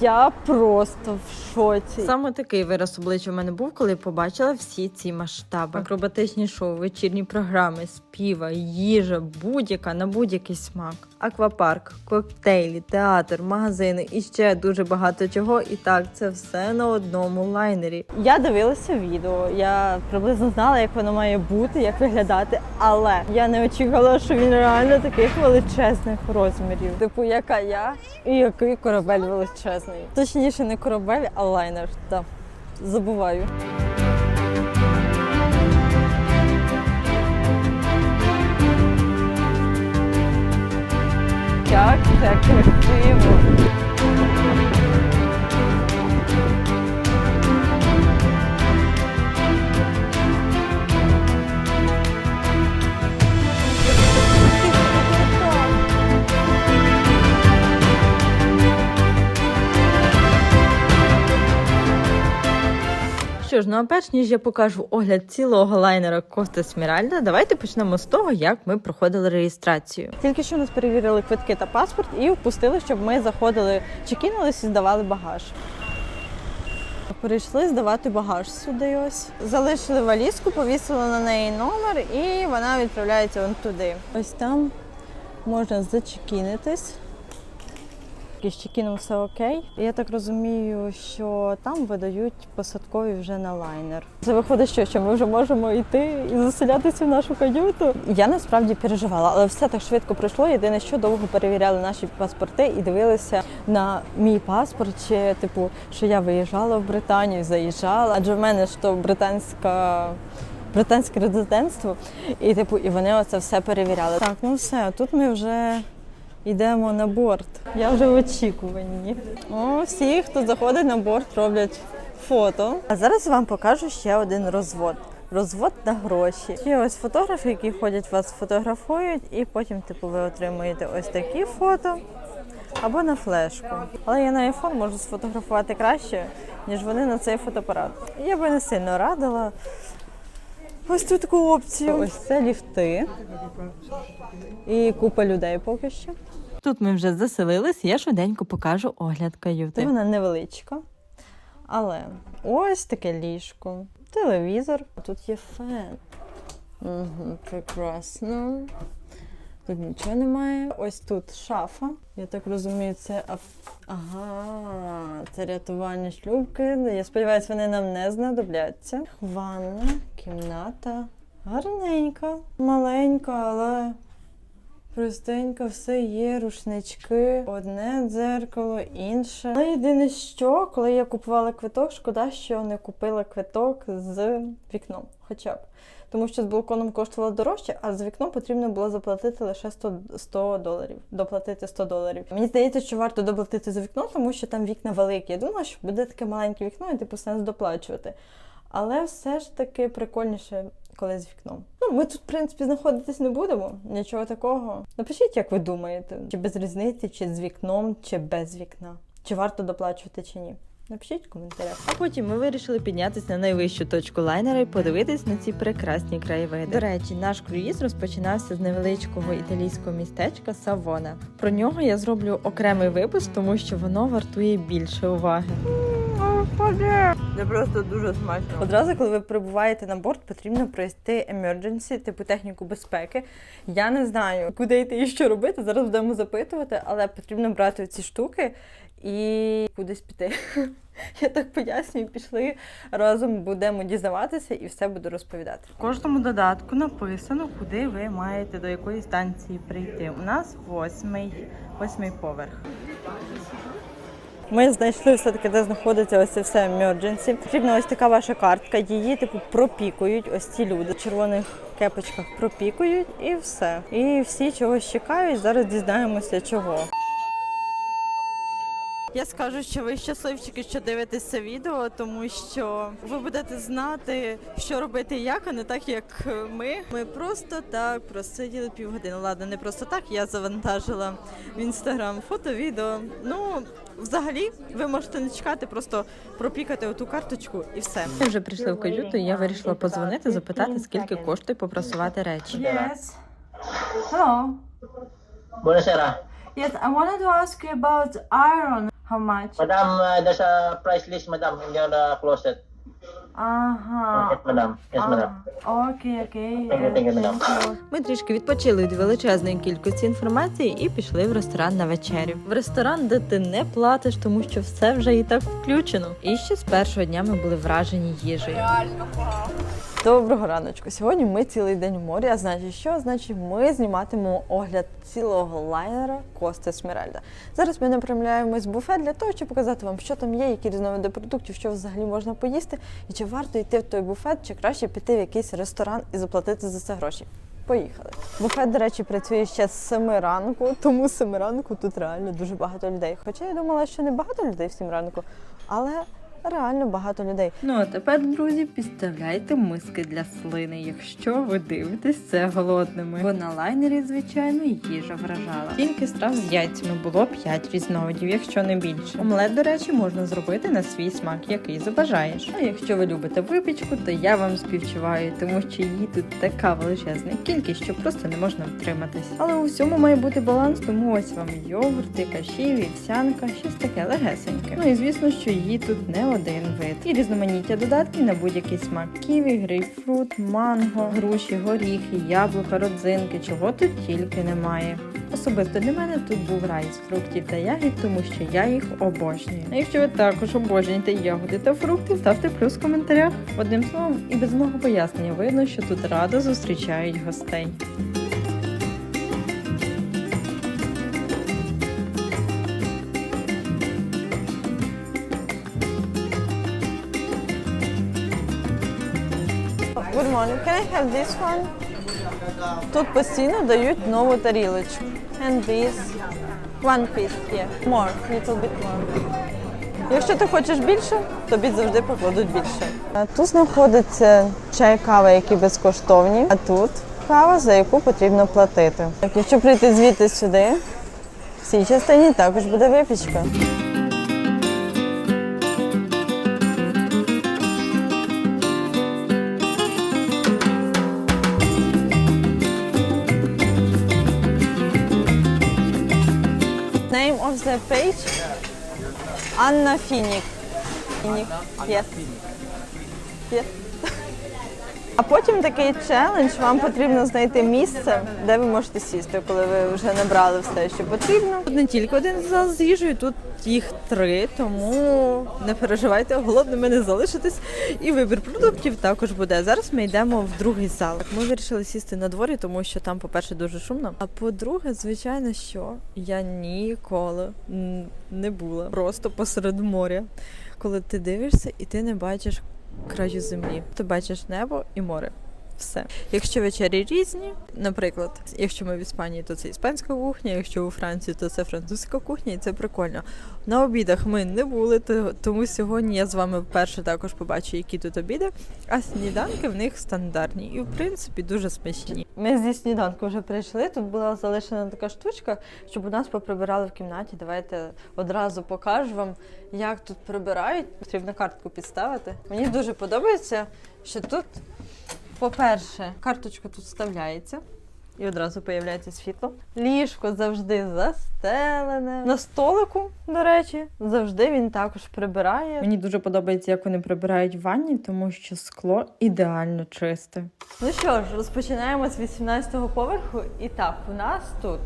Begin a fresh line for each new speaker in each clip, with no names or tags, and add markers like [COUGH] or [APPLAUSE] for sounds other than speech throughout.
Я просто в шоці.
Саме такий вираз обличчя в мене був, коли побачила всі ці масштаби. Акробатичні шоу, вечірні програми, співа, їжа, будь-яка на будь-який смак. Аквапарк, коктейлі, театр, магазини і ще дуже багато чого. І так, це все на одному лайнері.
Я дивилася відео, я приблизно знала, як воно має бути, як виглядати, але я не очікувала, що він реально таких величезних розмірів. Типу, яка я і який корабель величезний. Точніше, не корабель, а лайнер. Так, забуваю. Як це красиво!
Що ж, ну а перш ніж я покажу огляд цілого лайнера Коста Сміральда, давайте почнемо з того, як ми проходили реєстрацію.
Тільки що нас перевірили квитки та паспорт і впустили, щоб ми заходили, чекінулись і здавали багаж. Перейшли здавати багаж сюди ось. Залишили валізку, повісили на неї номер і вона відправляється вон туди. Ось там можна зачекінитись. І з чекіном все окей. Я так розумію, що там видають посадкові вже на лайнер. Це виходить, що, що ми вже можемо йти і заселятися в нашу каюту. Я насправді переживала, але все так швидко пройшло. Єдине, що довго перевіряли наші паспорти і дивилися на мій паспорт, чи типу, що я виїжджала в Британію, заїжджала. Адже в мене ж то британська. Британське резидентство, і типу, і вони оце все перевіряли. Так, ну все, тут ми вже Йдемо на борт. Я вже в очікуванні. О, всі, хто заходить на борт, роблять фото. А зараз вам покажу ще один розвод. Розвод на гроші. Є ось фотографи, які ходять, вас фотографують, і потім, типу, ви отримуєте ось такі фото або на флешку. Але я на iPhone можу сфотографувати краще, ніж вони на цей фотоапарат. Я би не сильно радила. Ось тут таку опцію. Ось це ліфти. І купа людей поки що.
Тут ми вже заселились, я швиденько покажу огляд каюти.
Вона невеличка. Але ось таке ліжко, телевізор. Тут є фен. Угу, прекрасно. Тут нічого немає. Ось тут шафа. Я так розумію, це ага, це рятувальні шлюбки. Я сподіваюся, вони нам не знадобляться. Ванна, кімната. Гарненька, маленька, але простенька, все є, рушнички, одне дзеркало, інше. Але єдине, що коли я купувала квиток, шкода, що не купила квиток з вікном, хоча б. Тому що з балконом коштувало дорожче, а з вікном потрібно було заплатити лише 100, 100 доларів. Доплатити 100 доларів. Мені здається, що варто доплатити за вікно, тому що там вікна великі. Я думала, що буде таке маленьке вікно, і типу сенс доплачувати. Але все ж таки прикольніше, коли з вікном. Ну, ми тут, в принципі, знаходитись не будемо. Нічого такого. Напишіть, як ви думаєте, чи без різниці, чи з вікном, чи без вікна. Чи варто доплачувати, чи ні. Напишіть в коментарях.
А потім ми вирішили піднятися на найвищу точку лайнера і подивитись на ці прекрасні краєвиди. До речі, наш круїз розпочинався з невеличкого італійського містечка Савона. Про нього я зроблю окремий випуск, тому що воно вартує більше уваги.
Це просто дуже смачно. Одразу, коли ви прибуваєте на борт, потрібно пройти emergency, типу техніку безпеки. Я не знаю, куди йти і що робити. Зараз будемо запитувати, але потрібно брати ці штуки і кудись піти. [LAUGHS] Я так пояснюю, пішли разом будемо дізнаватися і все буду розповідати.
В кожному додатку написано, куди ви маєте до якої станції прийти. У нас восьмий, восьмий поверх.
Ми знайшли все-таки, де знаходиться ось це все emergency. Потрібна ось така ваша картка. Її типу пропікують. Ось ці люди в червоних кепочках пропікують і все. І всі чогось чекають. Зараз дізнаємося чого. Я скажу, що ви щасливчики, що дивитесь це відео, тому що ви будете знати, що робити і як, а не так, як ми. Ми просто так просиділи півгодини. Ладно, не просто так. Я завантажила в інстаграм фото, відео. Ну, взагалі, ви можете не чекати, просто пропікати оту карточку і все.
Ми вже прийшли в каюту, і я вирішила подзвонити, запитати, скільки коштує попросувати речі.
Yes. Hello.
Buonasera.
Yes, I wanted to ask you about iron.
How much?
Madam, uh, there's a price list, madam, in your uh, closet.
Ага.
Yes, madam. Yes, madam.
Окей, окей.
Thank you, thank you, madam.
Ми трішки відпочили від величезної кількості інформації і пішли в ресторан на вечерю. В ресторан, де ти не платиш, тому що все вже і так включено. І ще з першого дня ми були вражені їжею.
Доброго раночку. Сьогодні ми цілий день в морі. А значить, що? Значить, ми зніматимемо огляд цілого лайнера Коста Смеральда. Зараз ми направляємось в буфет для того, щоб показати вам, що там є, які різновиди продуктів, що взагалі можна поїсти, і чи варто йти в той буфет, чи краще піти в якийсь ресторан і заплатити за це гроші. Поїхали. Буфет, до речі, працює ще з 7 ранку, тому з 7 ранку тут реально дуже багато людей. Хоча я думала, що не багато людей в 7 ранку, але реально багато людей.
Ну а тепер, друзі, підставляйте миски для слини, якщо ви дивитесь це голодними. Бо на лайнері, звичайно, їжа вражала. Тільки страв з яйцями було 5 різновидів, якщо не більше. Омлет, до речі, можна зробити на свій смак, який забажаєш. А якщо ви любите випічку, то я вам співчуваю, тому що її тут така величезна кількість, що просто не можна втриматись. Але у всьому має бути баланс, тому ось вам йогурти, каші, вівсянка, щось таке легесеньке. Ну і звісно, що її тут не один вид. І різноманіття додатків на будь-який смак: ківі, грейпфрут, манго, груші, горіхи, яблука, родзинки, чого тут тільки немає. Особисто для мене тут був рай з фруктів та ягід, тому що я їх обожнюю. А якщо ви також обожнюєте ягоди та фрукти, ставте плюс в коментарях. Одним словом, і без мого пояснення видно, що тут радо зустрічають гостей.
Good morning. Can I have this one? Тут постійно дають нову тарілочку. And this. One piece here. More. Little bit more. Якщо ти хочеш більше, тобі завжди покладуть більше. Тут знаходиться чай, кава, які безкоштовні, а тут кава, за яку потрібно платити. Так, якщо прийти звідти сюди, в цій частині також буде випічка. Фінік. Фінік. Yes. Yes. А потім такий челендж, вам потрібно знайти місце, де ви можете сісти, коли ви вже набрали все, що потрібно. Тут не тільки один зал з їжею, тут їх три, тому не переживайте, голодними не залишитесь. І вибір продуктів також буде. Зараз ми йдемо в другий зал. Ми вирішили сісти на дворі, тому що там, по-перше, дуже шумно. А по-друге, звичайно, що я ніколи не була просто посеред моря, коли ти дивишся і ти не бачиш краю землі. Ти бачиш небо і море. Все. Якщо вечері різні, наприклад, якщо ми в Іспанії, то це іспанська кухня, якщо у Франції, то це французька кухня, і це прикольно. На обідах ми не були, то- тому сьогодні я з вами вперше також побачу, які тут обіди. А сніданки в них стандартні і в принципі дуже смачні. Ми зі сніданку вже прийшли. Тут була залишена така штучка, щоб у нас поприбирали в кімнаті. Давайте одразу покажу вам, як тут прибирають. Потрібно картку підставити. Мені дуже подобається, що тут, по-перше, карточка тут вставляється. І одразу появляється світло. Ліжко завжди застелене. На столику, до речі, завжди він також прибирає.
Мені дуже подобається, як вони прибирають в ванні, тому що скло ідеально чисте.
Ну що ж, розпочинаємо з 18-го поверху. І так, у нас тут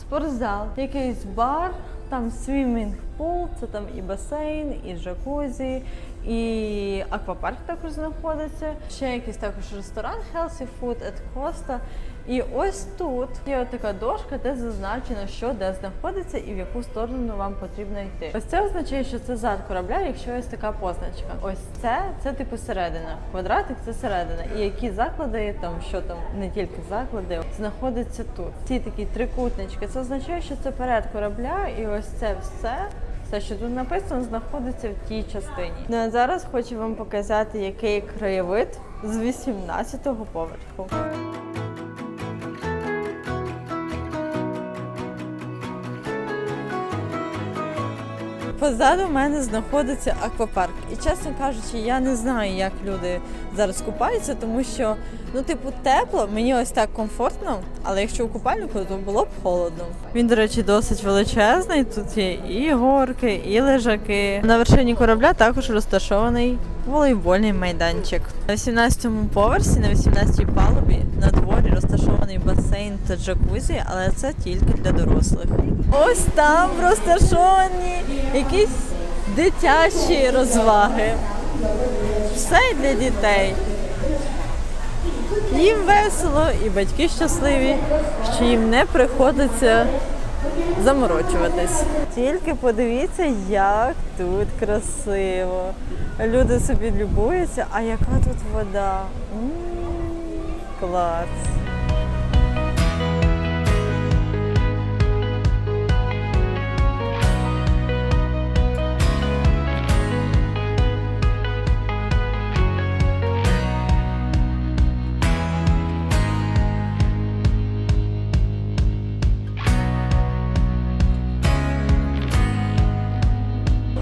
спортзал, якийсь бар, там свімінг пул, це там і басейн, і джакузі, і аквапарк також знаходиться. Ще якийсь також ресторан Healthy Food at Costa. І ось тут є така дошка, де зазначено, що де знаходиться і в яку сторону вам потрібно йти. Ось це означає, що це зад корабля, якщо ось така позначка. Ось це це типу середина. Квадратик це середина. І які заклади там, що там не тільки заклади, знаходяться тут. Ці такі трикутнички. Це означає, що це перед корабля, і ось це все. Все, що тут написано, знаходиться в тій частині. Ну а зараз хочу вам показати, який краєвид з 18-го поверху. Позаду мене знаходиться аквапарк. І чесно кажучи, я не знаю, як люди зараз купаються, тому що Ну, типу, тепло, мені ось так комфортно, але якщо у купальнику, то було б холодно. Він, до речі, досить величезний. Тут є і горки, і лежаки. На вершині корабля також розташований волейбольний майданчик. На 18-му поверсі, на 18-й палубі, на дворі розташований басейн та джакузі, але це тільки для дорослих. Ось там розташовані якісь дитячі розваги. Все для дітей. Їм весело і батьки щасливі, що їм не приходиться заморочуватись. Тільки подивіться, як тут красиво. Люди собі любуються, а яка тут вода. М, Клас.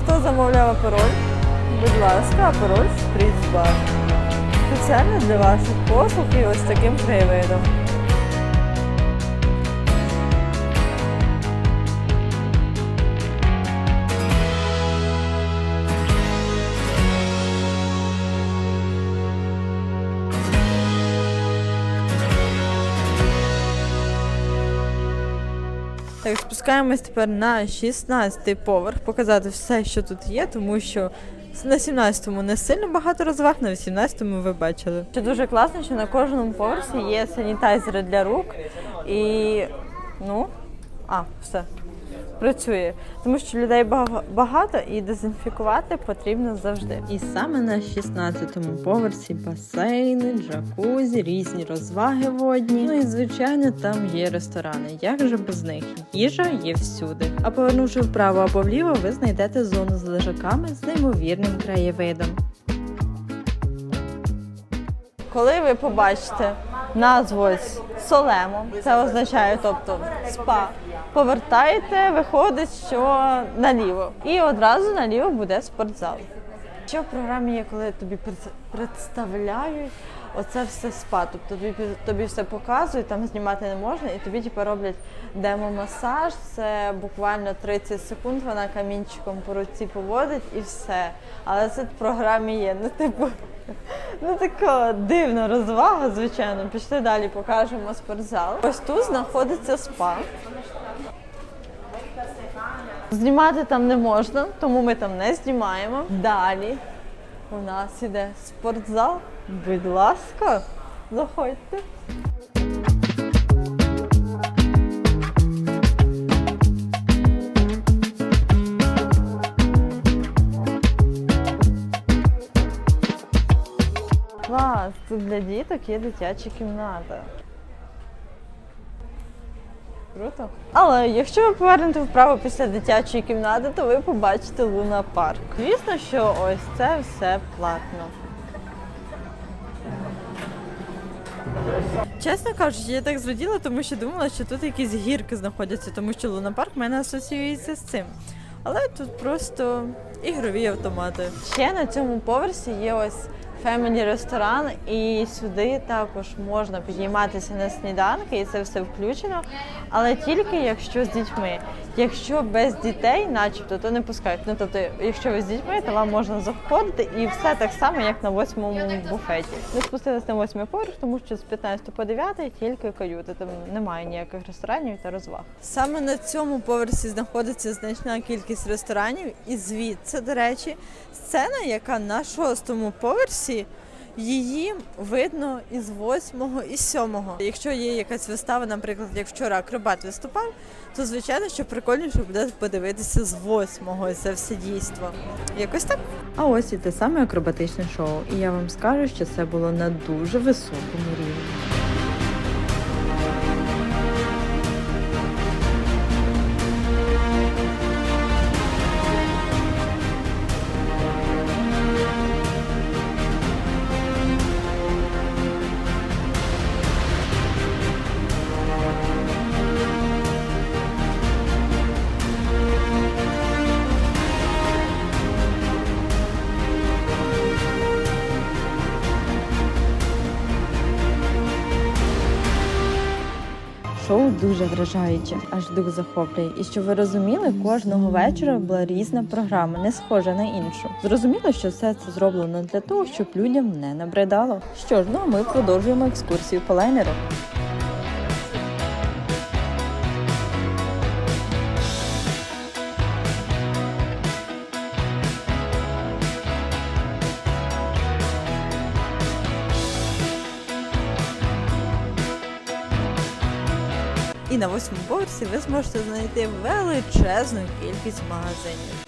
Хто замовляв апероль? Будь ласка, Spritz Bar. Спеціально для ваших послуг і ось таким краєвидом. Так, спускаємось тепер на 16 поверх, показати все, що тут є, тому що на 17-му не сильно багато розваг, на 18-му ви бачили. Це дуже класно, що на кожному поверсі є санітайзери для рук і ну, а, все. Працює, тому що людей бага- багато і дезінфікувати потрібно завжди.
І саме на 16-му поверсі басейни, джакузі, різні розваги водні. Ну і звичайно, там є ресторани. Як же без них? Їжа є всюди. А повернувши вправо або вліво, ви знайдете зону з лежаками з неймовірним краєвидом.
Коли ви побачите назву Солемо, це означає, тобто спа, повертаєте, виходить, що наліво. І одразу наліво буде спортзал. Що в програмі є, коли тобі представляють оце все спа, тобто тобі, тобі все показують, там знімати не можна, і тобі типу, роблять демо-масаж, це буквально 30 секунд, вона камінчиком по руці поводить і все. Але це в програмі є. Ну, типу, Ну, така дивна розвага, звичайно. Пішли далі, покажемо спортзал. Ось тут знаходиться спа. Знімати там не можна, тому ми там не знімаємо. Далі у нас іде спортзал. Будь ласка, заходьте. Клас, тут для діток є дитяча кімната. Круто. Але якщо ви повернете вправо після дитячої кімнати, то ви побачите Луна Парк. Звісно, що ось це все платно. Чесно кажучи, я так зраділа, тому що думала, що тут якісь гірки знаходяться, тому що лунопарк в мене асоціюється з цим. Але тут просто ігрові автомати. Ще на цьому поверсі є ось фемілі ресторан, і сюди також можна підійматися на сніданки, і це все включено. Але тільки якщо з дітьми. Якщо без дітей, начебто, то не пускають. Ну тобто, якщо ви з дітьми, то вам можна заходити і все так само, як на восьмому буфеті. Ми спустилися на восьмий поверх, тому що з 15 по 9 тільки каюти. Там немає ніяких ресторанів та розваг. Саме на цьому поверсі знаходиться значна кількість ресторанів, і звідси, до речі, сцена, яка на шостому поверсі. Її видно із восьмого і сьомого. Якщо є якась вистава, наприклад, як вчора акробат виступав, то звичайно, що прикольніше буде подивитися з восьмого це все дійство. Якось так.
А ось і те саме акробатичне шоу. І я вам скажу, що це було на дуже високому рівні. Дуже вражаюче, аж дух захоплює. І щоб ви розуміли, кожного вечора була різна програма, не схожа на іншу. Зрозуміло, що все це зроблено для того, щоб людям не набридало. Що ж, ну а ми продовжуємо екскурсію по лайнеру. На восьмому поверсі ви зможете знайти величезну кількість магазинів.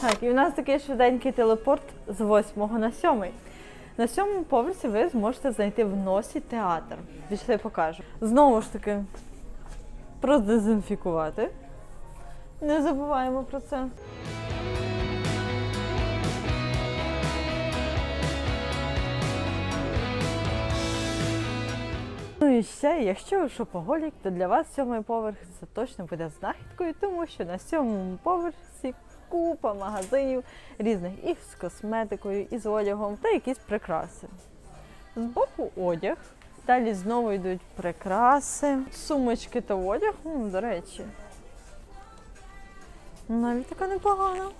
Так, і у нас такий швиденький телепорт з 8 на 7. На сьомому поверсі ви зможете знайти в носі театр. Пішли покажу. Знову ж таки, продезінфікувати. Не забуваємо про це. Ну і ще, якщо ви шопоголік, то для вас сьомий поверх це точно буде знахідкою, тому що на сьомому поверсі купа магазинів різних і з косметикою, і з одягом та якісь прикраси. Збоку одяг. Далі знову йдуть прикраси, сумочки та одяг. М, до речі. Навіть така непогана.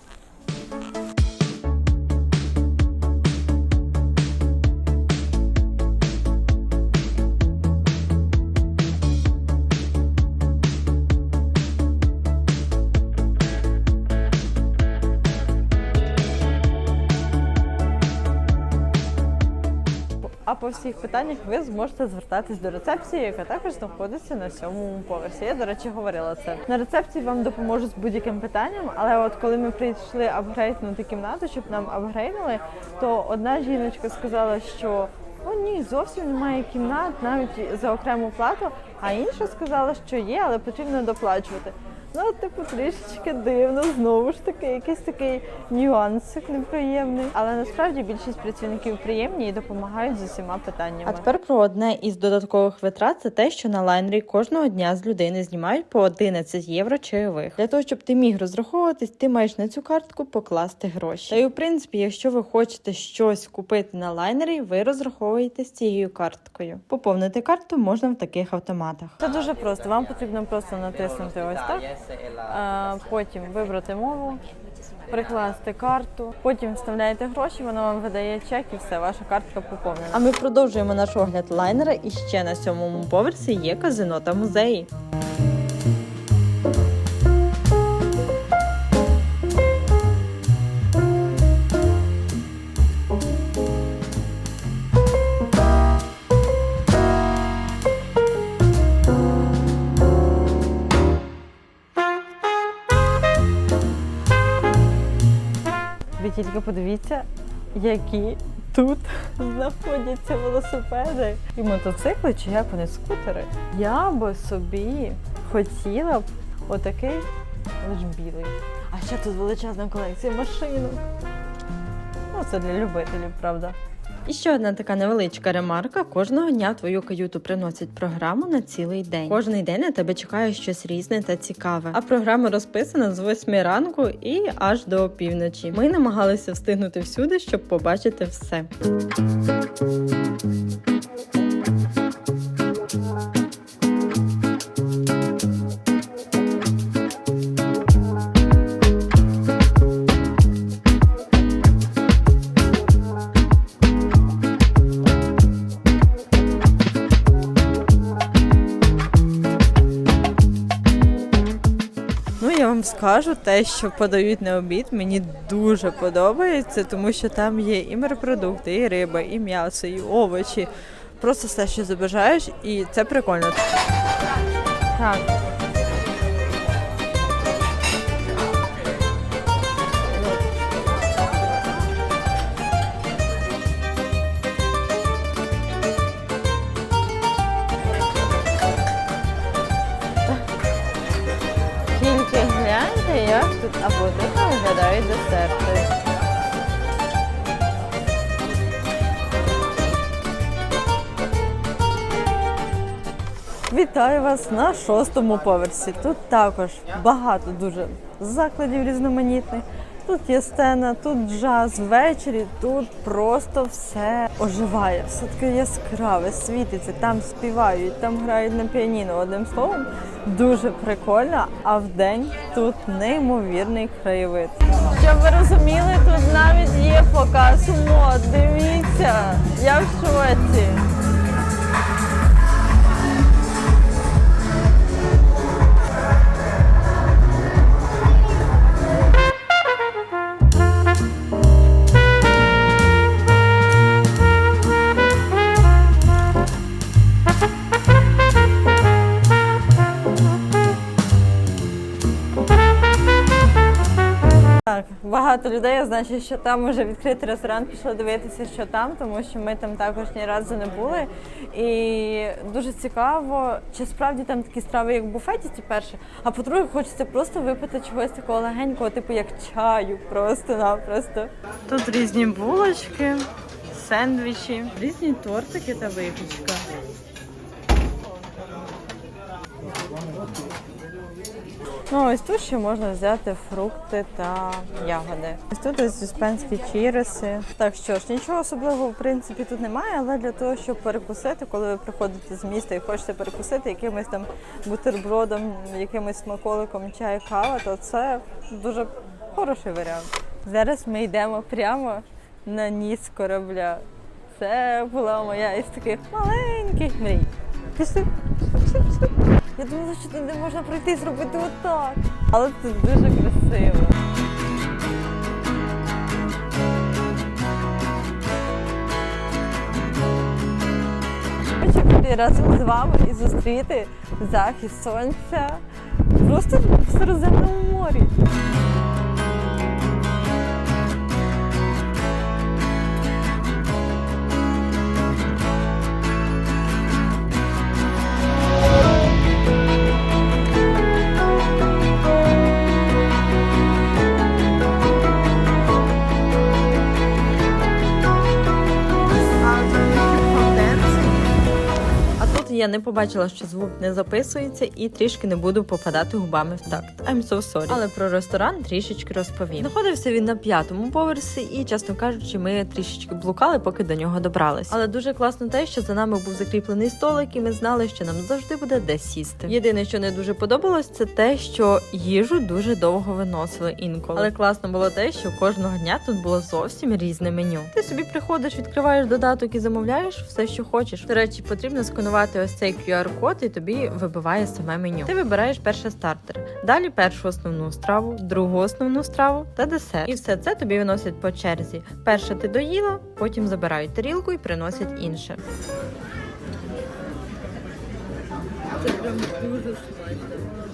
А по всіх питаннях ви зможете звертатись до рецепції, яка також знаходиться на сьомому поверсі. Я, до речі, говорила це. На рецепції вам допоможуть з будь-яким питанням, але от коли ми прийшли апгрейднути кімнату, щоб нам апгрейдили, то одна жіночка сказала, що о ні, зовсім немає кімнат навіть за окрему плату, а інша сказала, що є, але потрібно доплачувати. Ну, типу, трішечки дивно, знову ж таки, якийсь такий нюансик неприємний. Але насправді більшість працівників приємні і допомагають з усіма питаннями.
А тепер про одне із додаткових витрат це те, що на лайнері кожного дня з людини знімають по 11 євро чайових. Для того, щоб ти міг розраховуватись, ти маєш на цю картку покласти гроші. Та й у принципі, якщо ви хочете щось купити на лайнері, ви розраховуєте з цією карткою. Поповнити карту можна в таких автоматах.
Це дуже просто. Вам потрібно просто натиснути ось так, потім вибрати мову, прикласти карту, потім вставляєте гроші, воно вам видає чек і все, ваша картка поповнена.
А ми продовжуємо наш огляд лайнера. І ще на сьомому поверсі є казино та музеї.
Ви тільки подивіться, які тут знаходяться велосипеди і мотоцикли, чи як вони скутери. Я би собі хотіла б отакий лиш білий. А ще тут величезна колекція машинок. Ну, це для любителів, правда.
І ще одна така невеличка ремарка: кожного дня в твою каюту приносять програму на цілий день. Кожний день на тебе чекає щось різне та цікаве. А програма розписана з 8 ранку і аж до півночі. Ми намагалися встигнути всюди, щоб побачити все.
Скажу те, що подають на обід, мені дуже подобається, тому що там є і морепродукти, і риба, і м'ясо, і овочі. Просто все, що забажаєш, і це прикольно. Так. Апетитно десерти. Вітаю вас на шостому поверсі. Тут також багато дуже закладів різноманітних. Тут є сцена, тут джаз ввечері, тут просто все оживає, все таке яскраве, світиться, там співають, там грають на піаніно. Одним словом, дуже прикольно, а вдень тут неймовірний краєвид. Щоб ви розуміли, тут навіть є показ мод. Дивіться, я в шоці. Багато людей, значить, що там може відкрити ресторан, пішли дивитися, що там, тому що ми там також ні разу не були. І дуже цікаво, чи справді там такі страви, як в буфеті, це перше. А по-друге, хочеться просто випити чогось такого легенького, типу як чаю, просто-напросто. Тут різні булочки, сендвічі, різні тортики та випічка. Ну, ось тут ще можна взяти фрукти та ягоди. Ось тут ось іспанські чіреси. Так що ж, нічого особливого в принципі тут немає, але для того, щоб перекусити, коли ви приходите з міста і хочете перекусити якимось там бутербродом, якимось смаколиком, чай, кава, то це дуже хороший варіант. Зараз ми йдемо прямо на ніс корабля. Це була моя із таких маленьких мрій. Пішли. Я думала, що туди можна пройти і зробити отак. Але це дуже красиво. Хочу піти разом з вами і зустріти захід сонця просто в Середземному морі.
Я не побачила, що звук не записується, і трішки не буду попадати губами в такт. I'm so sorry. Але про ресторан трішечки розповім. Знаходився він на п'ятому поверсі, і, чесно кажучи, ми трішечки блукали, поки до нього добрались. Але дуже класно те, що за нами був закріплений столик, і ми знали, що нам завжди буде де сісти. Єдине, що не дуже подобалось, це те, що їжу дуже довго виносили інколи. Але класно було те, що кожного дня тут було зовсім різне меню. Ти собі приходиш, відкриваєш додаток і замовляєш все, що хочеш. До речі, потрібно сканувати ось цей QR-код, і тобі вибиває саме меню. Ти вибираєш перший стартер, далі першу основну страву, другу основну страву та десерт. І все це тобі виносять по черзі. Перше ти доїла, потім забирають тарілку і приносять інше.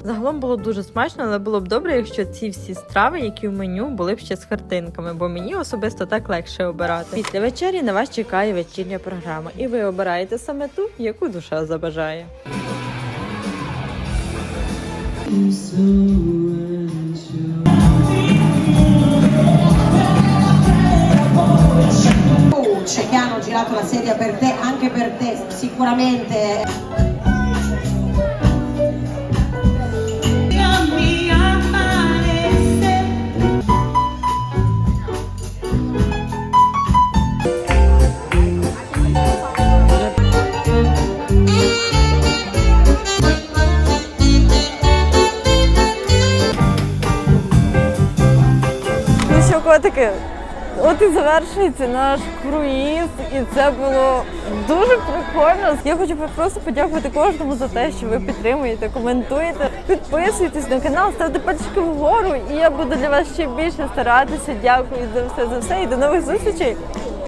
Загалом було дуже смачно, але було б добре, якщо ці всі страви, які в меню, були б ще з картинками, бо мені особисто так легше обирати. Після вечері на вас чекає вечірня програма, і ви обираєте саме ту, яку душа забажає.
Coach che hanno girato la serie per te, anche per te sicuramente
Що, от і завершується наш круїз, і це було дуже прикольно. Я хочу просто подякувати кожному за те, що ви підтримуєте, коментуєте, підписуєтесь на канал, ставте пальчики вгору, і я буду для вас ще більше старатися. Дякую за все за все і до нових зустрічей.